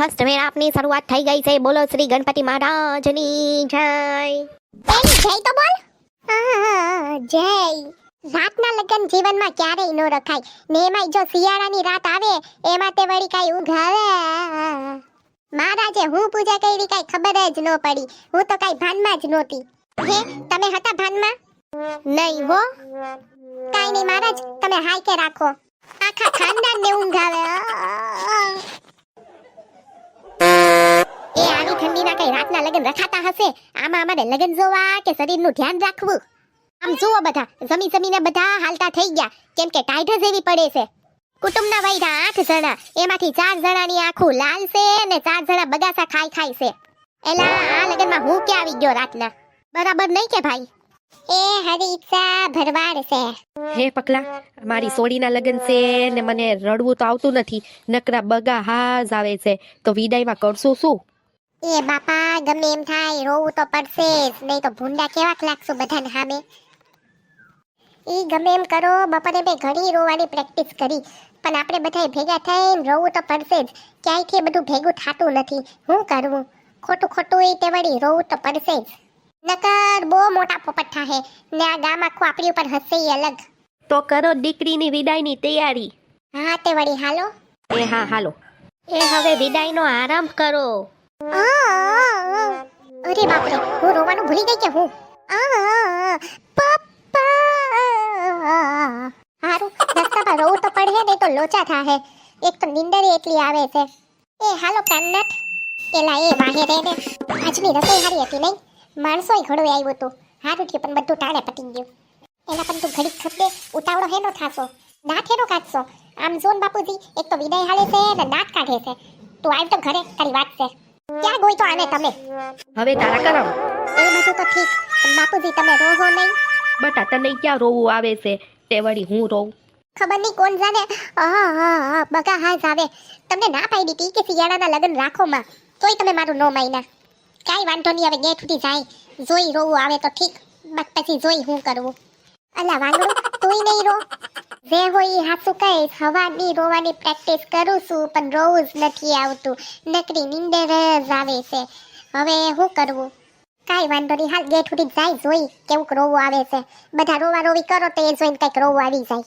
આપની શરૂઆત થઈ ગઈ છે. બોલો શ્રી ગણપતિ મહારાજની જય. એની જય તો બોલ. જય. રાતના લગ્ન જીવનમાં ક્યારેય ન રખાય. ને એમાંય જો શિયાળાની રાત આવે, એમાં તે વળી કાંઈ ઊંઘ આવે મહારાજે હું પૂજા કરી કાંઈ ખબર જ ન પડી. હું તો કાંઈ ભાનમાં જ નહોતી. હે, તમે હતા ભાનમાં? નહીં હો. કાંઈ નહીં મહારાજ, તમે હાય કે રાખો. આખા ખાનદાનને ઊંઘ આવે રખાતા હશે. આમાં અમારે લગન જોવા કે શરીરનું ધ્યાન રાખવું? આમ જુઓ બધા, જમી જમીને બધા હાલતા થઈ ગયા. કેમ કે ટાઈટ જેવી પડે છે. કુટુંબના વૈરા આઠ જણા, એમાંથી ચાર જણાની આખું લાલ છે અને ચાર જણા બગાસા ખાઈ ખાઈ છે. એલા, આ લગનમાં હું ક્યાં આવી ગયો રાતના? બરાબર નહીં કે ભાઈ? એ હરી ભરવાડ છે. હે પકલા, મારી સોડીના લગ્ન છે ને મને રડવું તો આવતું નથી. નકરા બગા હાજ આવે છે. તો વિદાયમાં કરશું શું? એ બાપા ગમે એમ થાય રોવું તો પડશે જ નહીં તો ભૂંડા કેવાક લાગશું બધાને સામે. એ ગમે એમ કરો બપોરે મેં ઘણી રોવાની પ્રેક્ટિસ કરી. પણ આપણે બધાએ ભેગા થઈને રોવું તો પડશે જ. ક્યાંયથી બધું ભેગું થતું નથી. હું કરવું? ખોટું ખોટું એ તે વળી રોવું તો પડશે જ. નકર બહુ મોટા પોપટ થાહે. ને આ ગામ આખું આપણી ઉપર હસે અલગ. તો કરો દીકરીની વિદાયની તૈયારી. હા તે વળી હાલો. એ હા હાલો. એ હવે વિદાયનો આરંભ કરો. અરે બાપરે, હું રોવાનું ભૂલી ગઈ કે હું? હારું રસ્તામાં રોવું તો પડે, નહીં તો લોચા થાહે. એક તો નિંદરી એટલી આવે છે. એ હાલો કાન્નટ એલા એ વાહે રે ને. આજની રસોઈ હારી હતી નહીં. માણસોય ઘડું આવ્યું હતું. હારું થયું, પણ બધું ટાણે પટી ગયું. એના પણ તું ઘડીક ખપે ઉતાવળો હેનો થાશો. દાંત હેનો કાઢશો. આમ જોન બાપુજી, એક તો વિદાય હાલે છે ને દાંત કાઢે છે. તું આવ તો ઘરે, તારી વાત છે. ક્યાં ગોઈ તો આને તમે? હવે તારા કરાવ એ બધું તો ઠીક. બાપુજી તમે રોવો નહીં? બટા તને ક્યાં રોવું આવે છે? તે વળી હું રોઉં? ખબર નહીં કોણ જાણે? આહ, બગા હા આવે. તમને ના પાડી હતી કે શિયાળાના લગ્ન રાખો માં તોય તમે મારું નો માયના. કાંઈ વાંધો નહીં હવે ગેટ સુધી જાય. જોઈ રોવું આવે તો ઠીક. બટ પછી જોઈ હું કરવું. અલા વાંગડું તુંય નહીં રો. જે હોય એ હાસુ કઈ હવાની રોવાની પ્રેક્ટિસ કરું છું, પણ રોવું જ નથી આવતું. નકરી નીંદર જ આવે છે. હવે શું કરવું? કાંઈ વાંધો નહીં, હાલ ગેટ સુધી જાય, જોઈ કેવું રોવું આવે છે. બધા રોવા રોવી કરો તો એ જોઈને કંઈક રોવું આવી જાય.